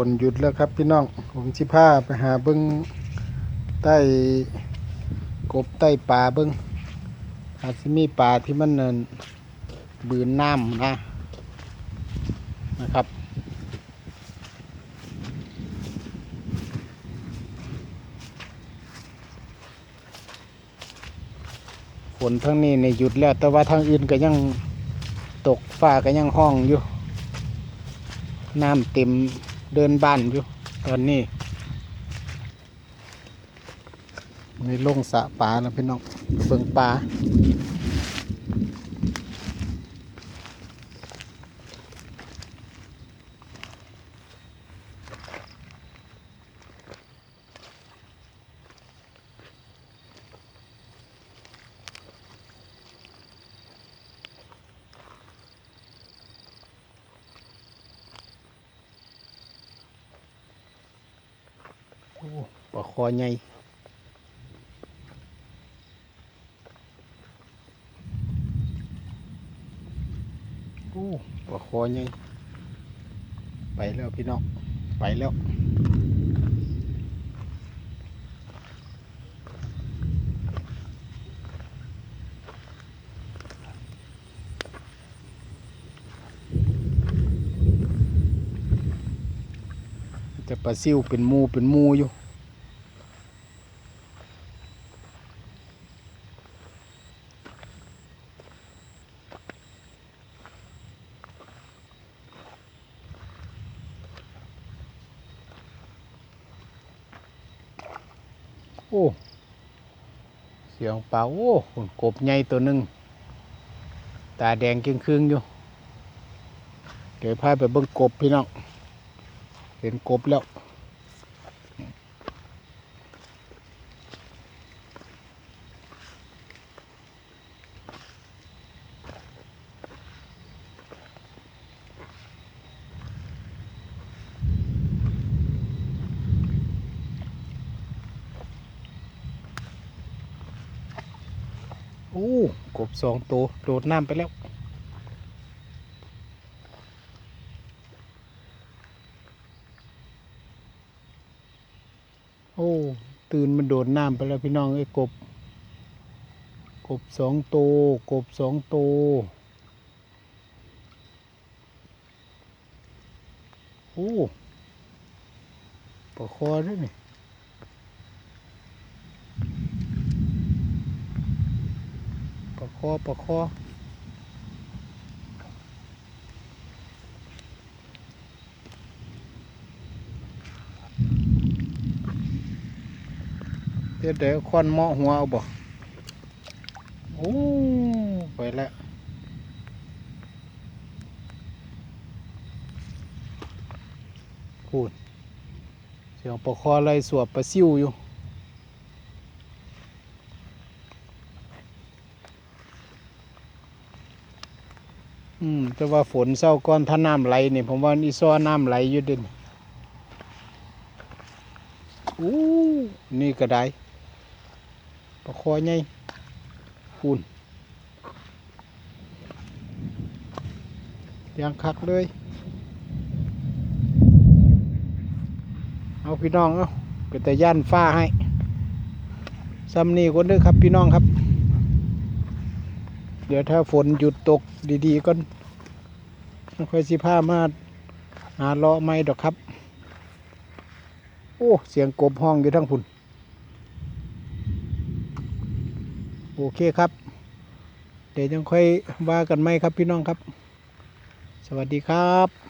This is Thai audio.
ฝนหยุดแล้วครับพี่น้อง ผมสิพาไปหาเบิ้งใต้กบใต้ปลาเบิ้งอาจจะมีปลาที่มันเนินบืนน้ำนะนะครับฝนทั้งนี้ในยหยุดแล้ว แต่ว่าทางอื่นก็ยังตกฟ้าก็ยังห้องอยู่ น้ำเต็ม เดินบ้านอยู่ตอนนี้ในลงสระปลาแล้วพี่น้องเบิ่งปลา ปลาคอใหญ่โอ้ปลาคอใหญ่ไปแล้วพี่น้อง ไปแล้ว จะปลาซิวเป็นมูเป็นมูอยู่โอ้เสียงปลาโอ้หุ่นกบใหญ่ตัวหนึ่งตาแดงครึ่งๆอยู่ เดี๋ยวพาไปเบิ่งกบพี่น้อง เห็นกบแล้ว โอ้ กบสองตัวโดดน้ำไปแล้ว โอ้ ตื่นมันโดดน้ำไปแล้วพี่น้องไอ้กบ กบสองตัวกบสองตัวโอ้ปลาคอด้วยนี่ปลาคอปลาคอ เดี๋ยวควันเหมาะหัวเอาบ่โอ้ไปแล้วพูดเสียงปลาคอไล่สวบปลาซิวอยู่อืมแต่ว่าฝนเศร้าก้อนถ้าน้ำไหลนี่ผมว่านี่ซ้อน้ำไหลอยู่ด่นอู้นี่ก็ได้ ปลาคอใหญ่คูณยังคักเลย เอาพี่น้องเอาเป็นแต่ย่านฟ้าให้ซ้ำนี่คนเด้อครับพี่น้องครับ เดี๋ยวถ้าฝนหยุดตกดีๆก็ค่อยสิผ้ามาหาเลาะไม้ดอกครับ โอ้ เสียงกบห้องอยู่ทั้งพุ่น โอเคครับ เดี๋ยวยังค่อยว่ากันไหมครับพี่น้องครับ สวัสดีครับ